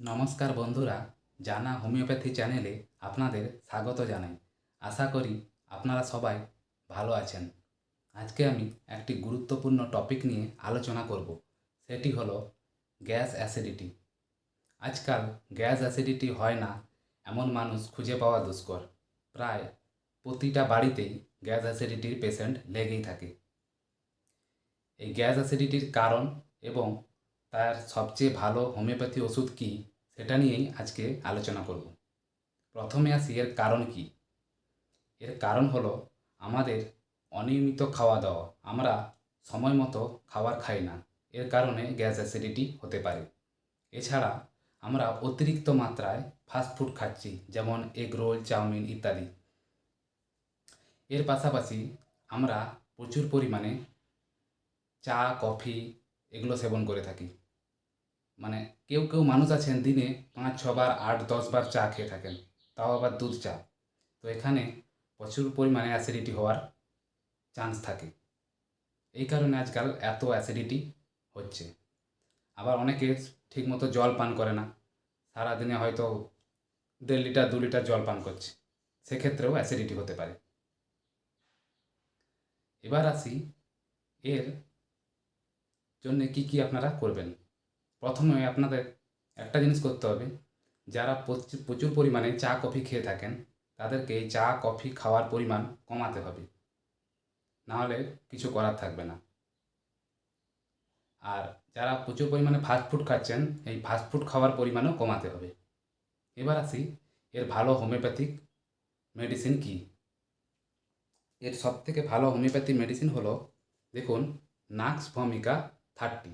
নমস্কার বন্ধুরা, জানা হোমিওপ্যাথি চ্যানেলে আপনাদের স্বাগত জানাই। আশা করি আপনারা সবাই ভালো আছেন। আজকে আমি একটি গুরুত্বপূর্ণ টপিক নিয়ে আলোচনা করব, সেটি হলো গ্যাস অ্যাসিডিটি। আজকাল গ্যাস অ্যাসিডিটি হয় না, এমন মানুষ খুঁজে পাওয়া দুষ্কর। প্রায় প্রতিটা বাড়িতেই গ্যাস অ্যাসিডিটির পেশেন্ট লেগেই থাকে। এই গ্যাস অ্যাসিডিটির কারণ এবং তার সবচেয়ে ভালো হোমিওপ্যাথি ওষুধ কী সেটা নিয়েই আজকে আলোচনা করব। প্রথমে আসি এর কারণ কি। এর কারণ হলো আমাদের অনিয়মিত খাওয়া দাওয়া। আমরা সময় মতো খাবার খাই না। এর কারণে গ্যাস অ্যাসিডিটি হতে পারে। এছাড়া আমরা অতিরিক্ত মাত্রায় ফাস্টফুড খাচ্ছি, যেমন এগ রোল, চাউমিন ইত্যাদি। এর পাশাপাশি আমরা প্রচুর পরিমাণে চা, কফি এগুলো সেবন করে থাকি। মানে কেউ কেউ মানুষ আছেন দিনে পাঁচ ছবার আট দশবার চা খেয়ে থাকেন, তাও আবার দুধ চা। তো এখানে প্রচুর পরিমাণে অ্যাসিডিটি হওয়ার চান্স থাকে। এই কারণে আজকাল এত অ্যাসিডিটি হচ্ছে। আবার অনেকে ঠিকমতো জল পান করে না। সারাদিনে হয়তো দেড় লিটার, দু লিটার জল পান করছে। সেক্ষেত্রেও অ্যাসিডিটি হতে পারে। এবার আসি এর জন্যে কি কি আপনারা করবেন? প্রথমে আপনাদের একটা জিনিস করতে হবে, যারা প্রচুর পরিমাণে চা, কফি খেয়ে থাকেন, তাদেরকে এই চা, কফি খাওয়ার পরিমাণ কমাতে হবে। নাহলে কিছু করার থাকবে না। আর যারা প্রচুর পরিমাণে ফাস্টফুড খাচ্ছেন, এই ফাস্টফুড খাওয়ার পরিমাণও কমাতে হবে। এবার আসি, এর ভালো হোমিওপ্যাথিক মেডিসিন কি? এর সবথেকে ভালো হোমিওপ্যাথি মেডিসিন হলো, দেখুন, নাক্স ভমিকা থার্টি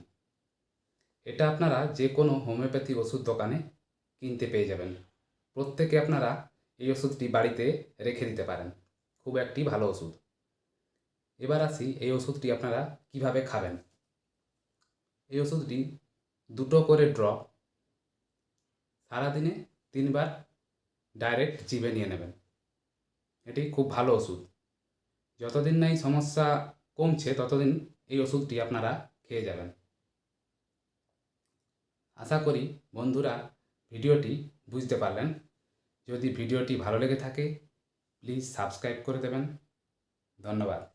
এটা আপনারা যে কোনো হোমিওপ্যাথি ওষুধ দোকানে কিনতে পেয়ে যাবেন। প্রত্যেকে আপনারা এই ওষুধটি বাড়িতে রেখে দিতে পারেন। খুব একটি ভালো ওষুধ। এবার আসি এই ওষুধটি আপনারা কীভাবে খাবেন। এই ওষুধটি দুটো করে ড্রপ সারাদিনে তিনবার ডাইরেক্ট জিভে নিয়ে নেবেন। এটি খুব ভালো ওষুধ। যতদিন না এই সমস্যা কমছে, ততদিন এই ওষুধটি আপনারা খেয়ে যাবেন। আশা করি বন্ধুরা ভিডিওটি বুঝতে পারলেন। যদি ভিডিওটি ভালো লেগে থাকে প্লিজ সাবস্ক্রাইব করে দেবেন। ধন্যবাদ।